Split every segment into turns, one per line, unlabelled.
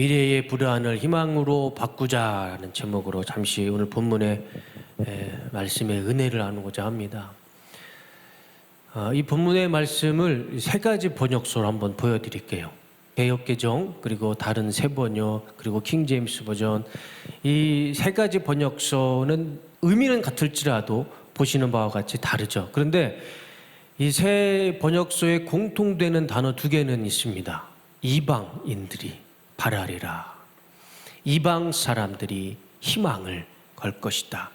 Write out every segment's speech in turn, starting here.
미래의 불안을 희망으로 바꾸자는 제목으로 잠시 오늘 본문의 에, 말씀의 은혜를 나누고자 합니다. 아, 이 본문의 말씀을 세 가지 번역서로 한번 보여드릴게요. 개역개정 그리고 다른 세 번역 그리고 킹제임스 버전 이 세 가지 번역서는 의미는 같을지라도 보시는 바와 같이 다르죠. 그런데 이 세 번역서에 공통되는 단어 두 개는 있습니다. 이방인들이 바라리라. 이방 사람들이 희망을 걸 것이다.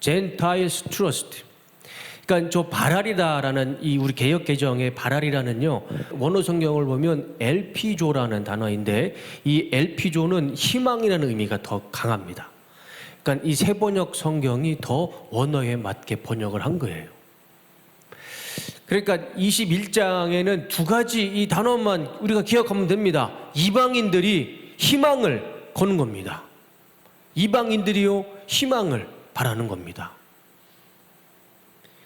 Gentiles trust. 그러니까 저 바랄이다라는 이 우리 개역 개정의 바랄이라는요 원어 성경을 보면 엘피조라는 단어인데 이 엘피조는 희망이라는 의미가 더 강합니다. 그러니까 이 세 번역 성경이 더 원어에 맞게 번역을 한 거예요. 그러니까 21장에는 두 가지 이 단어만 우리가 기억하면 됩니다. 이방인들이 희망을 거는 겁니다. 이방인들이요 희망을 바라는 겁니다.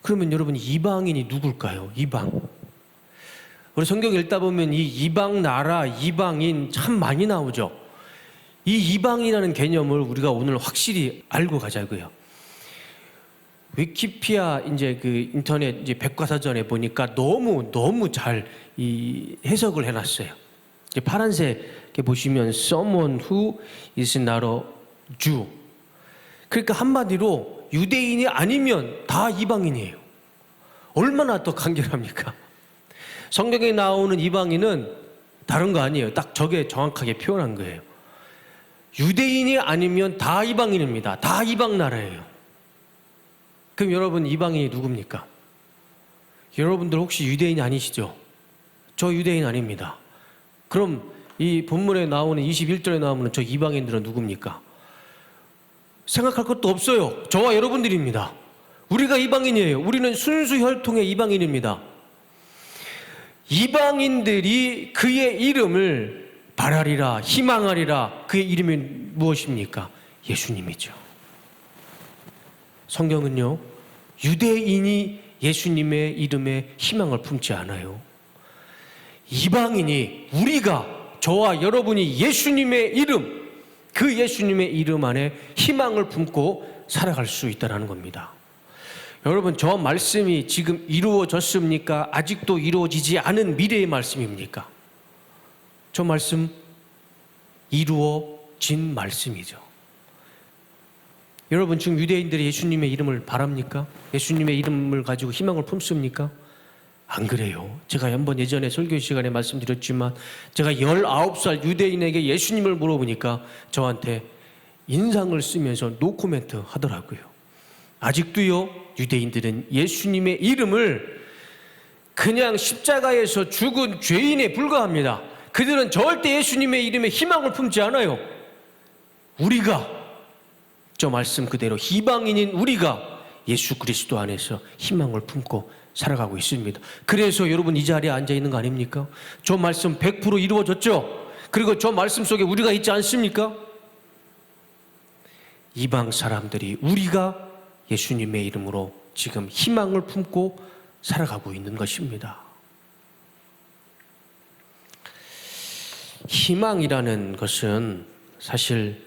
그러면 여러분 이방인이 누굴까요? 이방. 우리 성경 읽다 보면 이 이방 나라, 이방인 참 많이 나오죠. 이 이방이라는 개념을 우리가 오늘 확실히 알고 가자고요. 위키피아 이제 그 인터넷 이제 백과사전에 보니까 너무 너무 잘 이 해석을 해놨어요. 이제 파란색에 보시면 someone who is not a Jew. 그러니까 한마디로 유대인이 아니면 다 이방인이에요. 얼마나 더 간결합니까? 성경에 나오는 이방인은 다른 거 아니에요. 딱 저게 정확하게 표현한 거예요. 유대인이 아니면 다 이방인입니다. 다 이방 나라예요. 그럼 여러분 이방인이 누굽니까? 여러분들 혹시 유대인 아니시죠? 저 유대인 아닙니다. 그럼 이 본문에 나오는 21절에 나오는 저 이방인들은 누굽니까? 생각할 것도 없어요. 저와 여러분들입니다. 우리가 이방인이에요. 우리는 순수 혈통의 이방인입니다. 이방인들이 그의 이름을 바라리라, 희망하리라. 그의 이름이 무엇입니까? 예수님이죠. 성경은요, 유대인이 예수님의 이름에 희망을 품지 않아요. 이방인이 우리가 저와 여러분이 예수님의 이름, 그 예수님의 이름 안에 희망을 품고 살아갈 수 있다는 겁니다. 여러분, 저 말씀이 지금 이루어졌습니까? 아직도 이루어지지 않은 미래의 말씀입니까? 저 말씀 이루어진 말씀이죠. 여러분, 지금 유대인들이 예수님의 이름을 바랍니까? 예수님의 이름을 가지고 희망을 품습니까? 안 그래요. 제가 한번 예전에 설교 시간에 말씀드렸지만 제가 19살 유대인에게 예수님을 물어보니까 저한테 인상을 쓰면서 노코멘트 하더라고요. 아직도요, 유대인들은 예수님의 이름을 그냥 십자가에서 죽은 죄인에 불과합니다. 그들은 절대 예수님의 이름에 희망을 품지 않아요. 우리가 저 말씀 그대로 희방인인 우리가 예수 그리스도 안에서 희망을 품고 살아가고 있습니다. 그래서 여러분 이 자리에 앉아 있는 거 아닙니까? 저 말씀 100% 이루어졌죠? 그리고 저 말씀 속에 우리가 있지 않습니까? 이방 사람들이 우리가 예수님의 이름으로 지금 희망을 품고 살아가고 있는 것입니다. 희망이라는 것은 사실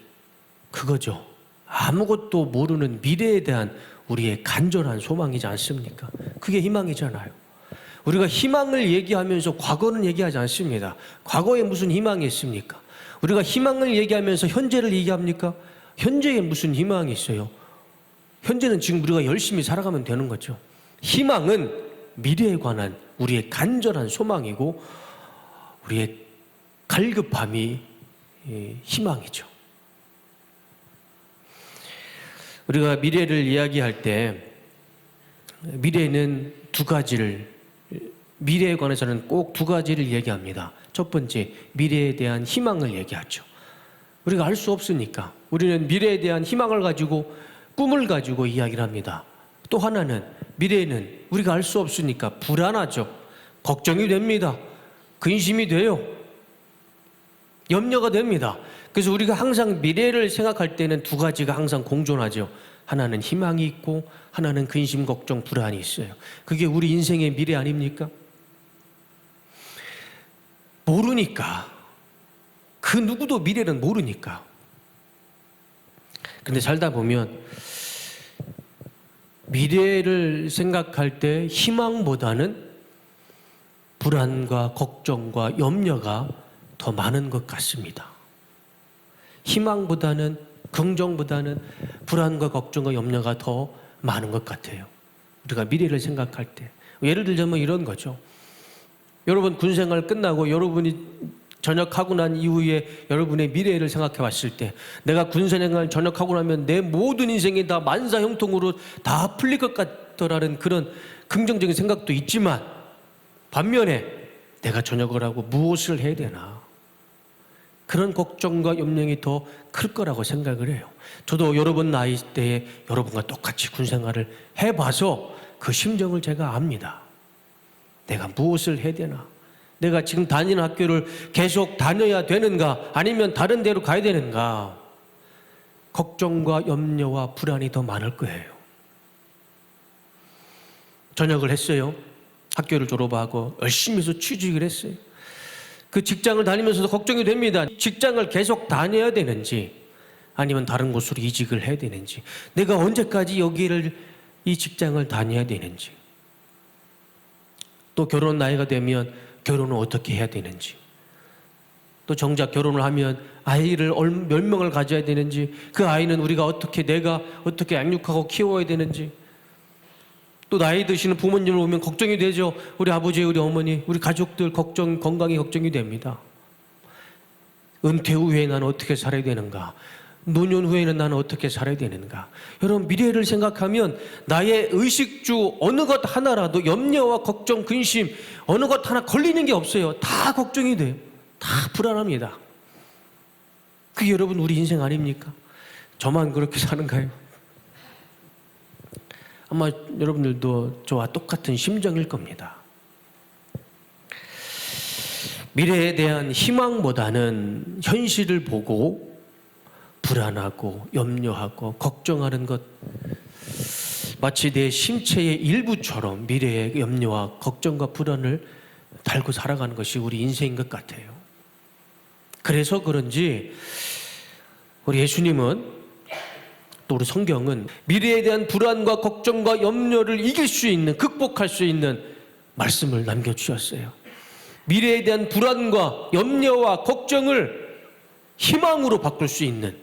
그거죠. 아무것도 모르는 미래에 대한 우리의 간절한 소망이지 않습니까? 그게 희망이잖아요. 우리가 희망을 얘기하면서 과거는 얘기하지 않습니다. 과거에 무슨 희망이 있습니까? 우리가 희망을 얘기하면서 현재를 얘기합니까? 현재에 무슨 희망이 있어요? 현재는 지금 우리가 열심히 살아가면 되는 거죠. 희망은 미래에 관한 우리의 간절한 소망이고 우리의 갈급함이 예, 희망이죠. 우리가 미래를 이야기할 때 미래는 두 가지를 미래에 관해서는 꼭 두 가지를 얘기합니다. 첫 번째 미래에 대한 희망을 얘기하죠. 우리가 알 수 없으니까 우리는 미래에 대한 희망을 가지고 꿈을 가지고 이야기를 합니다. 또 하나는 미래에는 우리가 알 수 없으니까 불안하죠. 걱정이 됩니다. 근심이 돼요. 염려가 됩니다. 그래서 우리가 항상 미래를 생각할 때는 두 가지가 항상 공존하죠. 하나는 희망이 있고 하나는 근심, 걱정, 불안이 있어요. 그게 우리 인생의 미래 아닙니까? 모르니까 그 누구도 미래는 모르니까. 근데 살다 보면 미래를 생각할 때 희망보다는 불안과 걱정과 염려가 더 많은 것 같습니다. 희망보다는 긍정보다는 불안과 걱정과 염려가 더 많은 것 같아요. 우리가 미래를 생각할 때 예를 들자면 이런 거죠. 여러분 군 생활 끝나고 여러분이 전역하고 난 이후에 여러분의 미래를 생각해 봤을 때 내가 군 생활 전역하고 나면 내 모든 인생이 다 만사형통으로 다 풀릴 것 같더라는 그런 긍정적인 생각도 있지만 반면에 내가 전역을 하고 무엇을 해야 되나 그런 걱정과 염려이 더 클 거라고 생각을 해요. 저도 여러분 나이 때에 여러분과 똑같이 군 생활을 해봐서 그 심정을 제가 압니다. 내가 무엇을 해야 되나? 내가 지금 다니는 학교를 계속 다녀야 되는가? 아니면 다른 데로 가야 되는가? 걱정과 염려와 불안이 더 많을 거예요. 전역을 했어요. 학교를 졸업하고 열심히 해서 취직을 했어요. 그 직장을 다니면서도 걱정이 됩니다. 직장을 계속 다녀야 되는지 아니면 다른 곳으로 이직을 해야 되는지 내가 언제까지 여기를 이 직장을 다녀야 되는지 또 결혼 나이가 되면 결혼을 어떻게 해야 되는지 또 정작 결혼을 하면 아이를 얼- 몇 명을 가져야 되는지 그 아이는 우리가 어떻게 내가 어떻게 양육하고 키워야 되는지 또 나이 드시는 부모님을 보면 걱정이 되죠. 우리 아버지, 우리 어머니, 우리 가족들 걱정, 건강이 걱정이 됩니다. 은퇴 후에 나는 어떻게 살아야 되는가? 노년 후에는 나는 어떻게 살아야 되는가? 여러분, 미래를 생각하면 나의 의식주 어느 것 하나라도 염려와 걱정, 근심, 어느 것 하나 걸리는 게 없어요. 다 걱정이 돼요. 다 불안합니다. 그게 여러분, 우리 인생 아닙니까? 저만 그렇게 사는가요? 아마 여러분들도 저와 똑같은 심정일 겁니다. 미래에 대한 희망보다는 현실을 보고 불안하고 염려하고 걱정하는 것 마치 내 심체의 일부처럼 미래의 염려와 걱정과 불안을 달고 살아가는 것이 우리 인생인 것 같아요. 그래서 그런지 우리 예수님은 또 우리 성경은 미래에 대한 불안과 걱정과 염려를 이길 수 있는 극복할 수 있는 말씀을 남겨주셨어요. 미래에 대한 불안과 염려와 걱정을 희망으로 바꿀 수 있는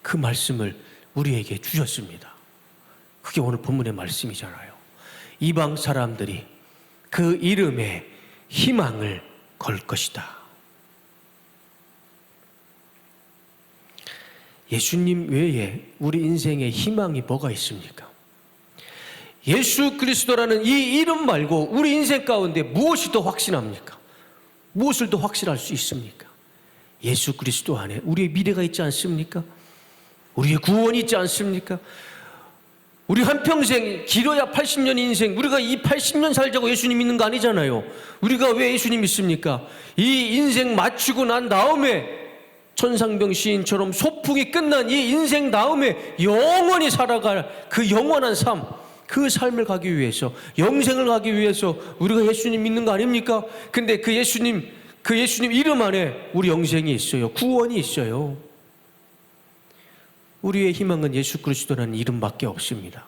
그 말씀을 우리에게 주셨습니다. 그게 오늘 본문의 말씀이잖아요. 이방 사람들이 그 이름에 희망을 걸 것이다. 예수님 외에 우리 인생에 희망이 뭐가 있습니까? 예수 그리스도라는 이 이름 말고 우리 인생 가운데 무엇이 더 확신합니까? 무엇을 더 확실할 수 있습니까? 예수 그리스도 안에 우리의 미래가 있지 않습니까? 우리의 구원이 있지 않습니까? 우리 한평생 길어야 80년 인생 우리가 이 80년 살자고 예수님 믿는 거 아니잖아요. 우리가 왜 예수님 믿습니까? 이 인생 마치고 난 다음에 천상병 시인처럼 소풍이 끝난 이 인생 다음에 영원히 살아갈 그 영원한 삶, 그 삶을 가기 위해서, 영생을 가기 위해서 우리가 예수님 믿는 거 아닙니까? 근데 그 예수님, 그 예수님 이름 안에 우리 영생이 있어요. 구원이 있어요. 우리의 희망은 예수 그리스도라는 이름밖에 없습니다.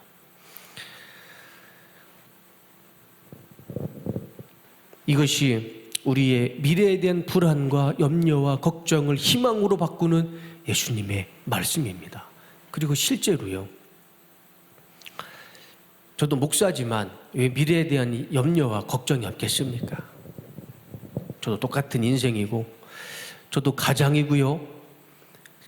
이것이 우리의 미래에 대한 불안과 염려와 걱정을 희망으로 바꾸는 예수님의 말씀입니다. 그리고 실제로요. 저도 목사지만 왜 미래에 대한 염려와 걱정이 없겠습니까? 저도 똑같은 인생이고, 저도 가장이고요.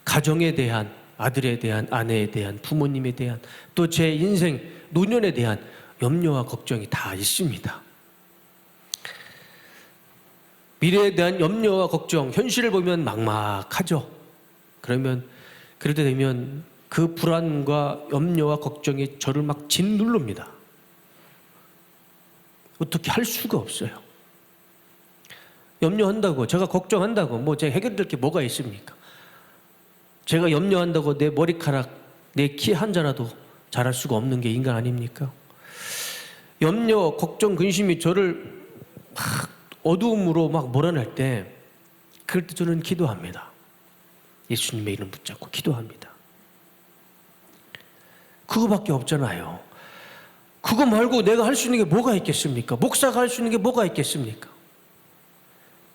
가정에 대한, 아들에 대한, 아내에 대한, 부모님에 대한, 또 제 인생, 노년에 대한 염려와 걱정이 다 있습니다. 미래에 대한 염려와 걱정, 현실을 보면 막막하죠. 그러면 그러다 되면 그 불안과 염려와 걱정이 저를 막 짓누릅니다. 어떻게 할 수가 없어요. 염려한다고, 제가 걱정한다고, 뭐 제가 해결될 게 뭐가 있습니까? 제가 염려한다고 내 머리카락, 내 키 한 자라도 자랄 수가 없는 게 인간 아닙니까? 염려, 걱정, 근심이 저를 막 어두움으로 막 몰아낼 때 그럴 때 저는 기도합니다. 예수님의 이름 붙잡고 기도합니다. 그거밖에 없잖아요. 그거 말고 내가 할 수 있는 게 뭐가 있겠습니까? 목사가 할 수 있는 게 뭐가 있겠습니까?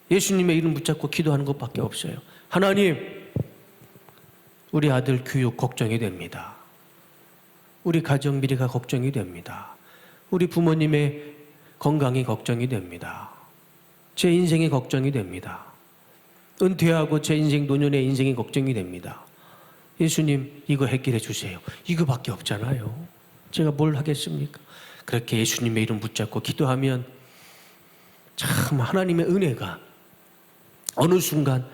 예수님의 이름 붙잡고 기도하는 것밖에 없어요. 하나님, 우리 아들 교육 걱정이 됩니다. 우리 가정 미래가 걱정이 됩니다. 우리 부모님의 건강이 걱정이 됩니다. 제 인생이 걱정이 됩니다. 은퇴하고 제 인생 노년의 인생이 걱정이 됩니다. 예수님 이거 해결해 주세요. 이거밖에 없잖아요. 제가 뭘 하겠습니까? 그렇게 예수님의 이름 붙잡고 기도하면 참 하나님의 은혜가 어느 순간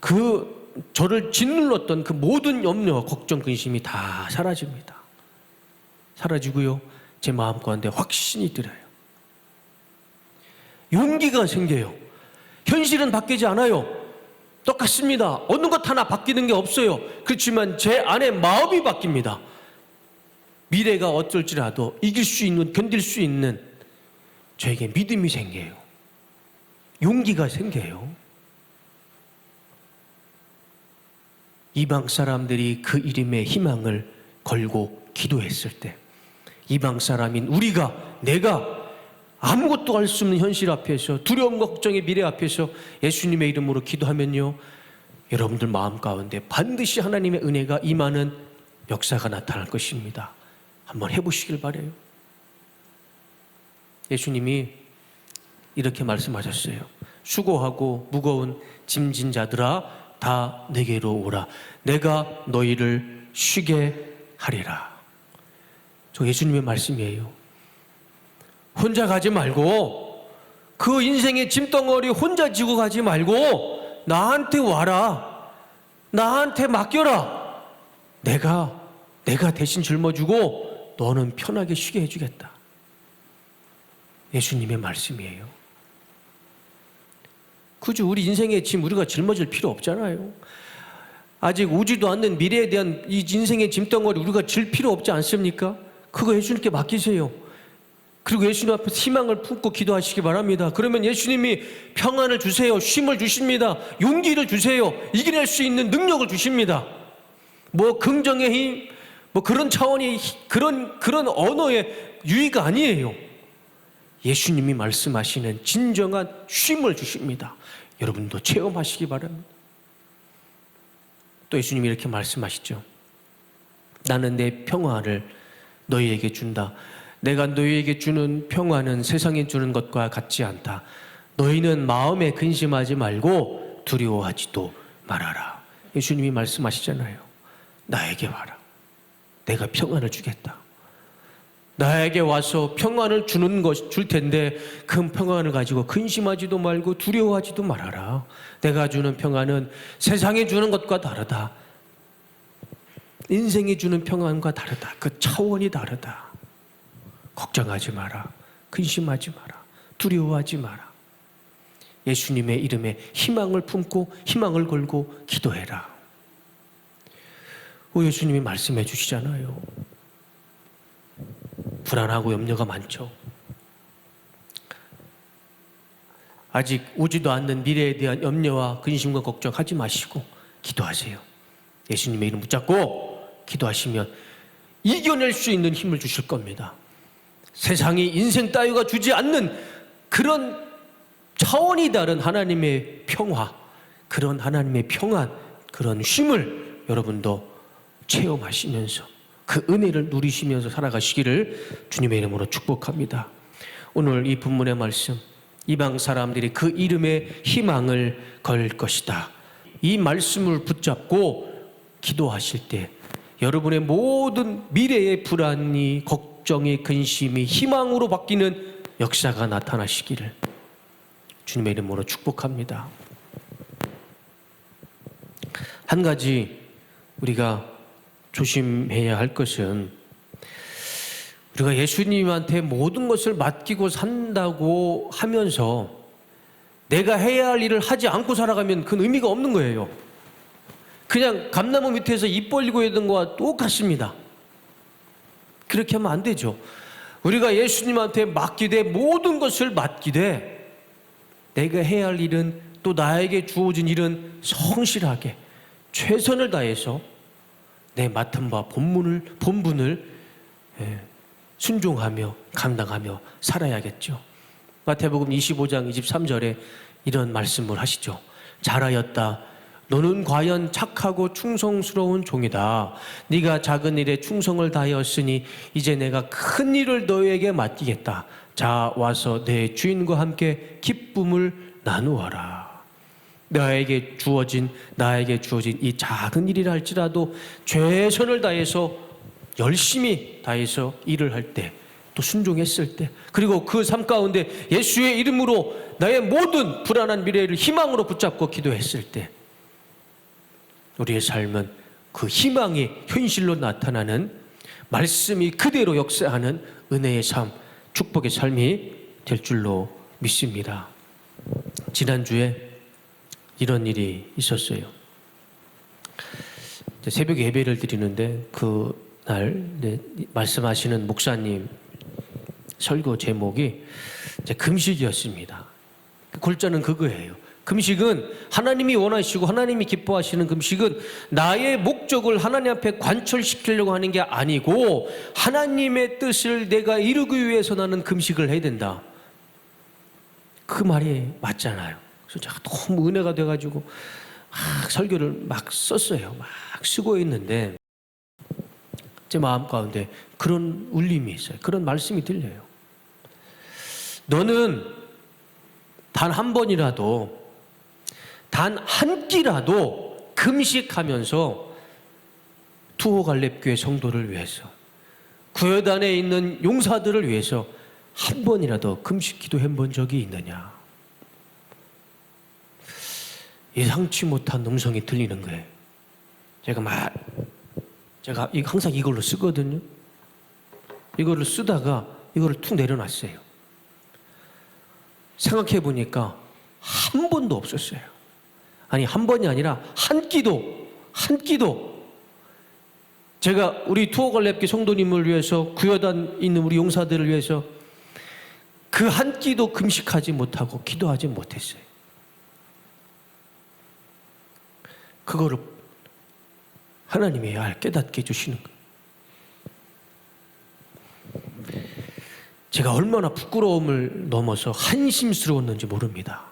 그 저를 짓눌렀던 그 모든 염려, 걱정, 근심이 다 사라집니다. 사라지고요. 제 마음 가운데 확신이 들어요. 용기가 생겨요. 현실은 바뀌지 않아요. 똑같습니다. 어느 것 하나 바뀌는 게 없어요. 그렇지만 제 안에 마음이 바뀝니다. 미래가 어쩔지라도 이길 수 있는, 견딜 수 있는 저에게 믿음이 생겨요. 용기가 생겨요. 이방 사람들이 그 이름에 희망을 걸고 기도했을 때 이방 사람인 우리가 내가 아무것도 할 수 없는 현실 앞에서 두려움 걱정의 미래 앞에서 예수님의 이름으로 기도하면요 여러분들 마음 가운데 반드시 하나님의 은혜가 임하는 역사가 나타날 것입니다. 한번 해보시길 바래요. 예수님이 이렇게 말씀하셨어요. 수고하고 무거운 짐진 자들아 다 내게로 오라. 내가 너희를 쉬게 하리라. 저 예수님의 말씀이에요. 혼자 가지 말고 그 인생의 짐덩어리 혼자 지고 가지 말고 나한테 와라. 나한테 맡겨라. 내가 내가 대신 짊어주고 너는 편하게 쉬게 해주겠다. 예수님의 말씀이에요. 그죠? 우리 인생의 짐 우리가 짊어질 필요 없잖아요. 아직 오지도 않는 미래에 대한 이 인생의 짐덩어리 우리가 질 필요 없지 않습니까? 그거 예수님께 맡기세요. 그리고 예수님 앞에 희망을 품고 기도하시기 바랍니다. 그러면 예수님이 평안을 주세요. 쉼을 주십니다. 용기를 주세요. 이겨낼 수 있는 능력을 주십니다. 뭐 긍정의 힘, 뭐 그런 차원의 히- 그런 그런 언어의 유의가 아니에요. 예수님이 말씀하시는 진정한 쉼을 주십니다. 여러분도 체험하시기 바랍니다. 또 예수님이 이렇게 말씀하시죠. 나는 내 평화를 너희에게 준다. 내가 너희에게 주는 평화는 세상에 주는 것과 같지 않다. 너희는 마음에 근심하지 말고 두려워하지도 말아라. 예수님이 말씀하시잖아요. 나에게 와라. 내가 평안을 주겠다. 나에게 와서 평안을 주는 것 줄 텐데 그 평안을 가지고 근심하지도 말고 두려워하지도 말아라. 내가 주는 평안은 세상에 주는 것과 다르다. 인생이 주는 평안과 다르다. 그 차원이 다르다. 걱정하지 마라. 근심하지 마라. 두려워하지 마라. 예수님의 이름에 희망을 품고 희망을 걸고 기도해라. 오 예수님이 말씀해 주시잖아요. 불안하고 염려가 많죠. 아직 오지도 않는 미래에 대한 염려와 근심과 걱정하지 마시고 기도하세요. 예수님의 이름 붙잡고 기도하시면 이겨낼 수 있는 힘을 주실 겁니다. 세상이 인생 따위가 주지 않는 그런 차원이 다른 하나님의 평화, 그런 하나님의 평안, 그런 쉼을 여러분도 체험하시면서 그 은혜를 누리시면서 살아가시기를 주님의 이름으로 축복합니다. 오늘 이 본문의 말씀, 이방 사람들이 그 이름에 희망을 걸 것이다. 이 말씀을 붙잡고 기도하실 때 여러분의 모든 미래의 불안이, 걱정 이, 근심이 희망으로 바뀌는 역사가 나타나시기를 주님의 이름으로 축복합니다. 한 가지 우리가 조심해야 할 것은 우리가 예수님한테 모든 것을 맡기고 산다고 하면서 내가 해야 할 일을 하지 않고 살아가면 그 의미가 없는 거예요. 그냥 감나무 밑에서 입 벌리고 있는 거와 똑같습니다. 그렇게 하면 안 되죠. 우리가 예수님한테 맡기되 모든 것을 맡기되 내가 해야 할 일은 또 나에게 주어진 일은 성실하게 최선을 다해서 내 맡은 바 본문을 본분을 예, 순종하며 감당하며 살아야겠죠. 마태복음 25장 23절에 이런 말씀을 하시죠. 잘하였다. 너는 과연 착하고 충성스러운 종이다. 네가 작은 일에 충성을 다하였으니 이제 내가 큰 일을 너에게 맡기겠다. 자 와서 내 주인과 함께 기쁨을 나누어라. 나에게 주어진 나에게 주어진 이 작은 일이라 할지라도 최선을 다해서 열심히 다해서 일을 할 때 또 순종했을 때 그리고 그 삶 가운데 예수의 이름으로 나의 모든 불안한 미래를 희망으로 붙잡고 기도했을 때 우리의 삶은 그 희망이 현실로 나타나는 말씀이 그대로 역사하는 은혜의 삶, 축복의 삶이 될 줄로 믿습니다. 지난주에 이런 일이 있었어요. 새벽 예배를 드리는데 그날 네, 말씀하시는 목사님 설교 제목이 금식이었습니다. 골자는 그거예요. 금식은 하나님이 원하시고 하나님이 기뻐하시는 금식은 나의 목적을 하나님 앞에 관철시키려고 하는 게 아니고 하나님의 뜻을 내가 이루기 위해서 나는 금식을 해야 된다. 그 말이 맞잖아요. 그래서 제가 너무 은혜가 돼가지고 막 설교를 막 썼어요. 막 쓰고 있는데 제 마음 가운데 그런 울림이 있어요. 그런 말씀이 들려요. 너는 단 한 번이라도 단 한 끼라도 금식하면서 투호 갈렙교회 성도를 위해서 구여단에 있는 용사들을 위해서 한 번이라도 금식 기도해 본 적이 있느냐? 예상치 못한 음성이 들리는 거예요. 제가 막 제가 이- 항상 이걸로 쓰거든요. 이거를 쓰다가 이거를 툭 내려놨어요. 생각해 보니까 한 번도 없었어요. 아니 한 번이 아니라 한 끼도 한 끼도 제가 우리 투어갈렙기 성도님을 위해서 구여단 있는 우리 용사들을 위해서 그 한 끼도 금식하지 못하고 기도하지 못했어요. 그거를 하나님이 알 깨닫게 해주시는 거예요. 제가 얼마나 부끄러움을 넘어서 한심스러웠는지 모릅니다.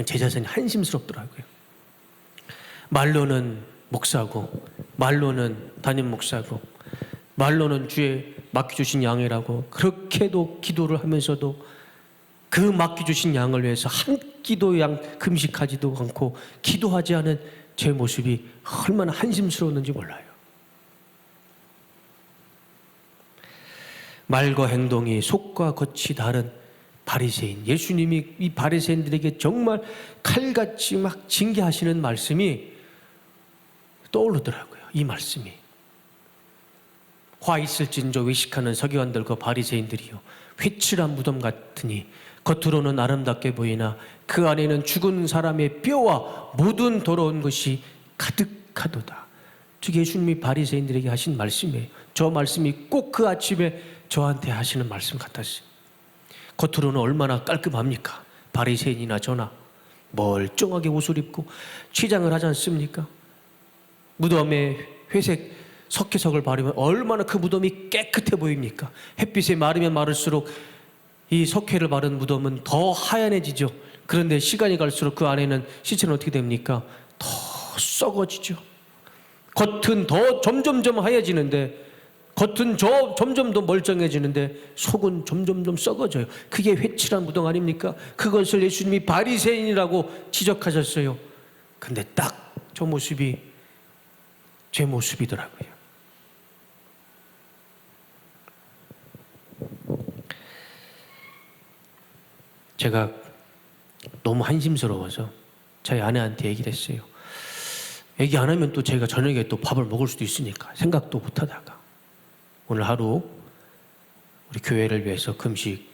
그제 자신이 한심스럽더라고요. 말로는 목사고, 말로는 담임 목사고, 말로는 주의 맡겨주신 양이라고 그렇게도 기도를 하면서도 그 맡겨주신 양을 위해서 한 끼도 양 금식하지도 않고 기도하지 않은 제 모습이 얼마나 한심스러웠는지 몰라요. 말과 행동이 속과 겉이 다른 바리새인 예수님이 이 바리새인들에게 정말 칼같이 막 징계하시는 말씀이 떠오르더라고요. 이 말씀이 화 있을진저 외식하는 서기관들과 바리새인들이요 회칠한 무덤 같으니 겉으로는 아름답게 보이나 그 안에는 죽은 사람의 뼈와 모든 더러운 것이 가득하도다. 즉 예수님이 바리새인들에게 하신 말씀이에요. 저 말씀이 꼭 그 아침에 저한테 하시는 말씀 같았어요. 겉으로는 얼마나 깔끔합니까? 바리새인이나 저나 멀쩡하게 옷을 입고 취장을 하지 않습니까? 무덤에 회색 석회석을 바르면 얼마나 그 무덤이 깨끗해 보입니까? 햇빛에 마르면 마를수록 이 석회를 바른 무덤은 더 하얀해지죠. 그런데 시간이 갈수록 그 안에는 시체는 어떻게 됩니까? 더 썩어지죠. 겉은 더 점점점 하얘지는데 겉은 저 점점 더 멀쩡해지는데 속은 점점 점 썩어져요. 그게 회칠한 무덤 아닙니까? 그것을 예수님이 바리새인이라고 지적하셨어요. 근데 딱 저 모습이 제 모습이더라고요. 제가 너무 한심스러워서 저희 아내한테 얘기를 했어요. 얘기 안 하면 또 제가 저녁에 또 밥을 먹을 수도 있으니까 생각도 못 하다가 오늘 하루 우리 교회를 위해서 금식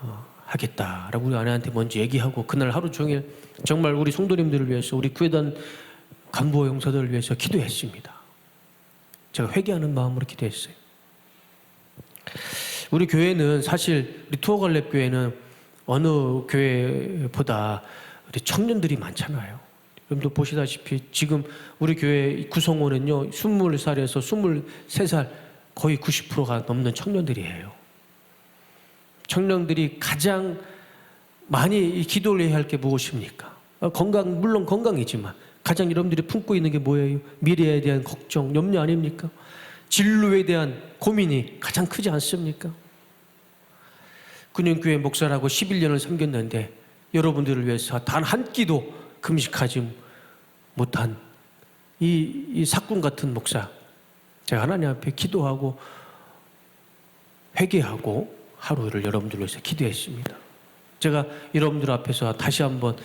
어, 하겠다라고 우리 아내한테 먼저 얘기하고 그날 하루 종일 정말 우리 성도님들을 위해서 우리 교회단 간부와 용사들을 위해서 기도했습니다. 제가 회개하는 마음으로 기도했어요. 우리 교회는 사실 우리 투어갈렙 교회는 어느 교회보다 우리 청년들이 많잖아요. 여러분도 보시다시피 지금 우리 교회 구성원은요, 20살에서 23살 거의 90%가 넘는 청년들이에요. 청년들이 가장 많이 기도를 해야 할 게 무엇입니까? 어, 건강, 물론 건강이지만 가장 여러분들이 품고 있는 게 뭐예요? 미래에 대한 걱정, 염려 아닙니까? 진로에 대한 고민이 가장 크지 않습니까? 근영교회 목사라고 11년을 섬겼는데 여러분들을 위해서 단 한 끼도 금식하지 못한 이, 이 사꾼 같은 목사 제가 하나님 앞에 기도하고 회개하고 하루를 여러분들을 위해서 기도했습니다. 제가 여러분들 앞에서 다시 한번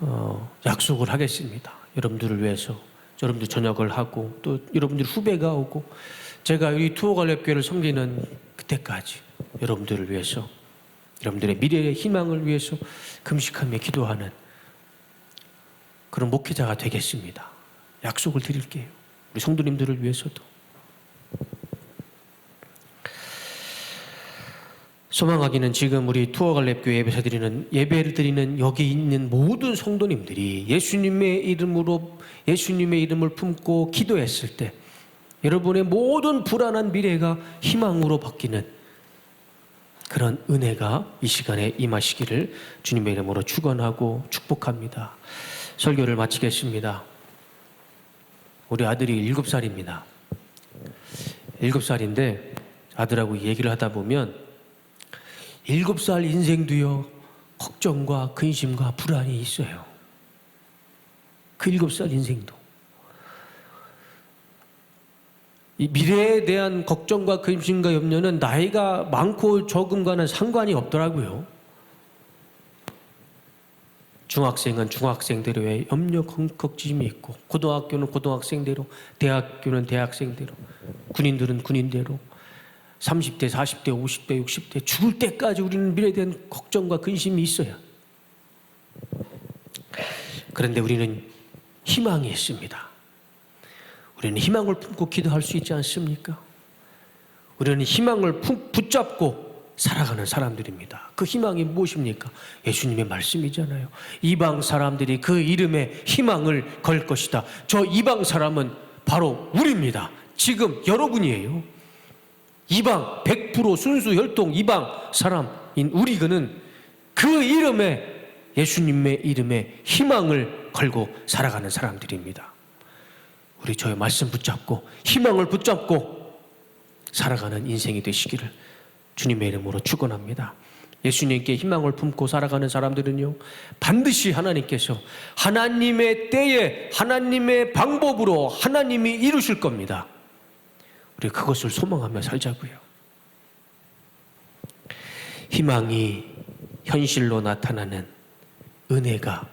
어, 약속을 하겠습니다. 여러분들을 위해서 여러분들 저녁을 하고 또 여러분들 후배가 오고 제가 이 투어갈렙교회를 섬기는 그때까지 여러분들을 위해서 여러분들의 미래의 희망을 위해서 금식하며 기도하는 그런 목회자가 되겠습니다. 약속을 드릴게요. 우리 성도님들을 위해서도. 소망하기는 지금 우리 투어갈렙 교회 예배사 드리는 예배를 드리는 여기 있는 모든 성도님들이 예수님의 이름으로 예수님의 이름을 품고 기도했을 때 여러분의 모든 불안한 미래가 희망으로 바뀌는 그런 은혜가 이 시간에 임하시기를 주님의 이름으로 축원하고 축복합니다. 설교를 마치겠습니다. 우리 아들이 일곱 살입니다. 일곱 살인데 아들하고 얘기를 하다 보면 일곱 살 인생도요 걱정과 근심과 불안이 있어요. 그 일곱 살 인생도 이 미래에 대한 걱정과 근심과 염려는 나이가 많고 적음과는 상관이 없더라고요. 중학생은 중학생대로 의 염려 걱정이 있고 고등학교는 고등학생대로 대학교는 대학생대로 군인들은 군인대로 30대, 40대, 50대, 60대 죽을 때까지 우리는 미래에 대한 걱정과 근심이 있어요. 그런데 우리는 희망이 있습니다. 우리는 희망을 품고 기도할 수 있지 않습니까? 우리는 희망을 품- 붙잡고 살아가는 사람들입니다. 그 희망이 무엇입니까? 예수님의 말씀이잖아요. 이방 사람들이 그 이름에 희망을 걸 것이다. 저 이방 사람은 바로 우리입니다. 지금 여러분이에요. 이방 100% 순수 혈통 이방 사람인 우리는 그 이름에 예수님의 이름에 희망을 걸고 살아가는 사람들입니다. 우리 저의 말씀 붙잡고 희망을 붙잡고 살아가는 인생이 되시기를 주님의 이름으로 축원합니다. 예수님께 희망을 품고 살아가는 사람들은요 반드시 하나님께서 하나님의 때에 하나님의 방법으로 하나님이 이루실 겁니다. 우리 그것을 소망하며 살자고요. 희망이 현실로 나타나는 은혜가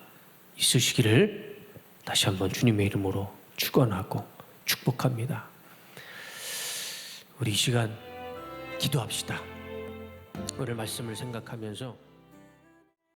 있으시기를 다시 한번 주님의 이름으로 축원하고 축복합니다. 우리 이 시간 기도합시다. 오늘 말씀을 생각하면서